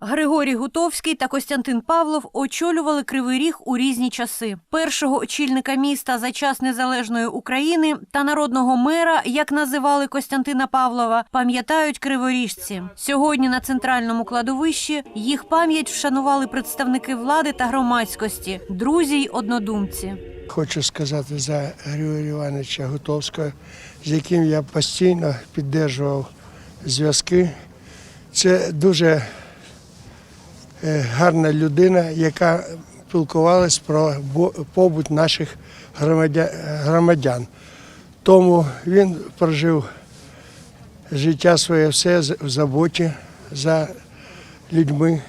Григорій Гутовський та Костянтин Павлов очолювали Кривий Ріг у різні часи. Першого очільника міста за час незалежної України та народного мера, як називали Костянтина Павлова, пам'ятають криворіжці. Сьогодні на центральному кладовищі їх пам'ять вшанували представники влади та громадськості, друзі й однодумці. Хочу сказати за Григорія Івановича Гутовського, з яким я постійно підтримував зв'язки. Це дуже гарна людина, яка пілкувалась про побут наших громадян. Тому він прожив життя своє все в заботі за людьми.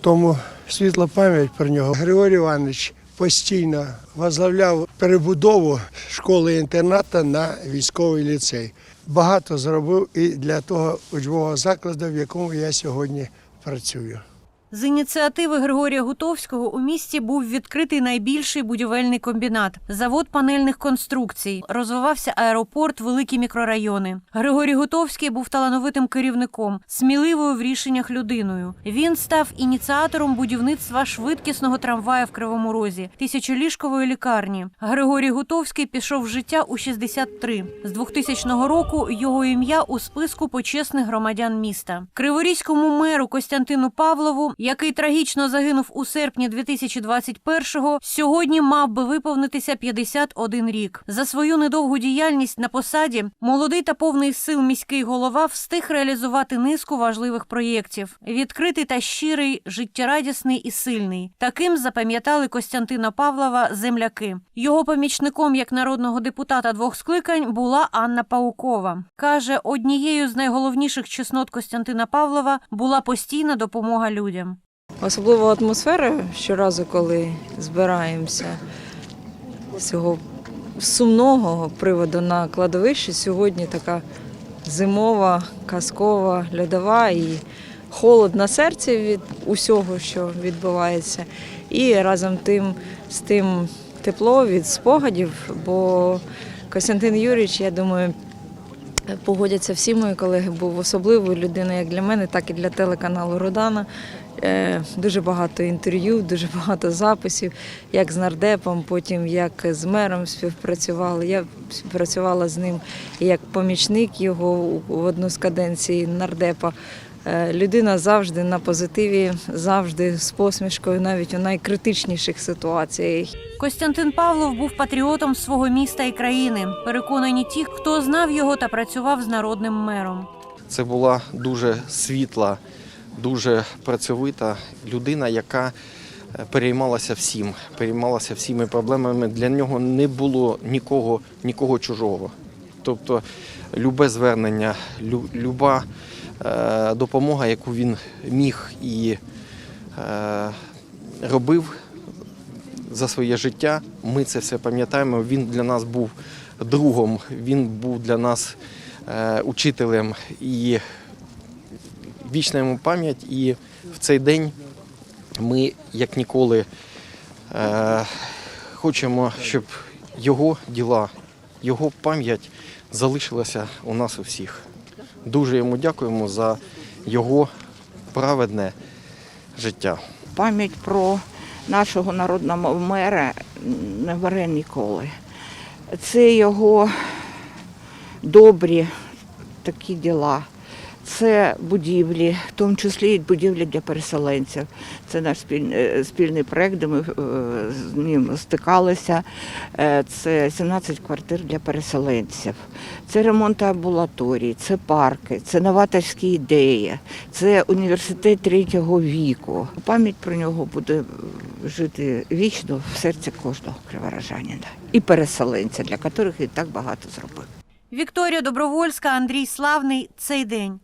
Тому світла пам'ять про нього. Григорій Іванович постійно возглавляв перебудову школи-інтерната на військовий ліцей. Багато зробив і для того учбового закладу, в якому я сьогодні працюю. З ініціативи Григорія Гутовського у місті був відкритий найбільший будівельний комбінат, завод панельних конструкцій. Розвивався аеропорт, великі мікрорайони. Григорій Гутовський був талановитим керівником, сміливою в рішеннях людиною. Він став ініціатором будівництва швидкісного трамвая в Кривому Розі, тисячоліжкової лікарні. Григорій Гутовський пішов в життя у 63. З 2000 року його ім'я у списку почесних громадян міста. Криворізькому меру Костянтину Павлову, який трагічно загинув у серпні 2021-го, сьогодні мав би виповнитися 51 рік. За свою недовгу діяльність на посаді молодий та повний сил міський голова встиг реалізувати низку важливих проєктів. Відкритий та щирий, життєрадісний і сильний. Таким запам'ятали Костянтина Павлова земляки. Його помічником як народного депутата двох скликань була Анна Паукова. Каже, однією з найголовніших чеснот Костянтина Павлова була постійна допомога людям. Особлива атмосфера щоразу, коли збираємося з цього сумного приводу на кладовищі. Сьогодні така зимова, казкова, льодова і холод на серці від усього, що відбувається. І разом тим з тим тепло від спогадів, бо Костянтин Юрійович, я думаю, Погодяться всі мої колеги, був особливою людиною як для мене, так і для телеканалу Родана. Е, Дуже багато інтерв'ю, дуже багато записів, як з нардепом, потім як з мером співпрацювали. Я співпрацювала з ним як помічник його в одну з каденцій нардепа. Е, Людина завжди на позитиві, завжди з посмішкою, навіть у найкритичніших ситуаціях. Костянтин Павлов був патріотом свого міста і країни. Переконані ті, хто знав його та працював з народним мером. Це була дуже світла, дуже працьовита людина, яка е, переймалася всім, переймалася всіми проблемами. Для нього не було нікого, нікого чужого. Тобто, любе звернення, лю- люба е, допомога, яку він міг і е, робив за своє життя. Ми це все пам'ятаємо. Він для нас був другом, він був для нас учителем і вічна йому пам'ять. І в цей день ми, як ніколи, е, хочемо, щоб його діла, його пам'ять залишилася у нас у всіх. Дуже йому дякуємо за його праведне життя. пам'ять про нашого народного мера не бере ніколи. Це його добрі такі діла. Це будівлі, в тому числі і будівлі для переселенців. Це наш спільний, е, спільний проєкт, де ми е, з ним стикалися. Е, Це 17 квартир для переселенців. Це ремонт амбулаторій, це парки, це новаторські ідеї, це університет третього віку. Пам'ять про нього буде жити вічно в серці кожного криворожанина і переселенця, для яких він так багато зробив. Вікторія Добровольська, Андрій Славний. Цей день.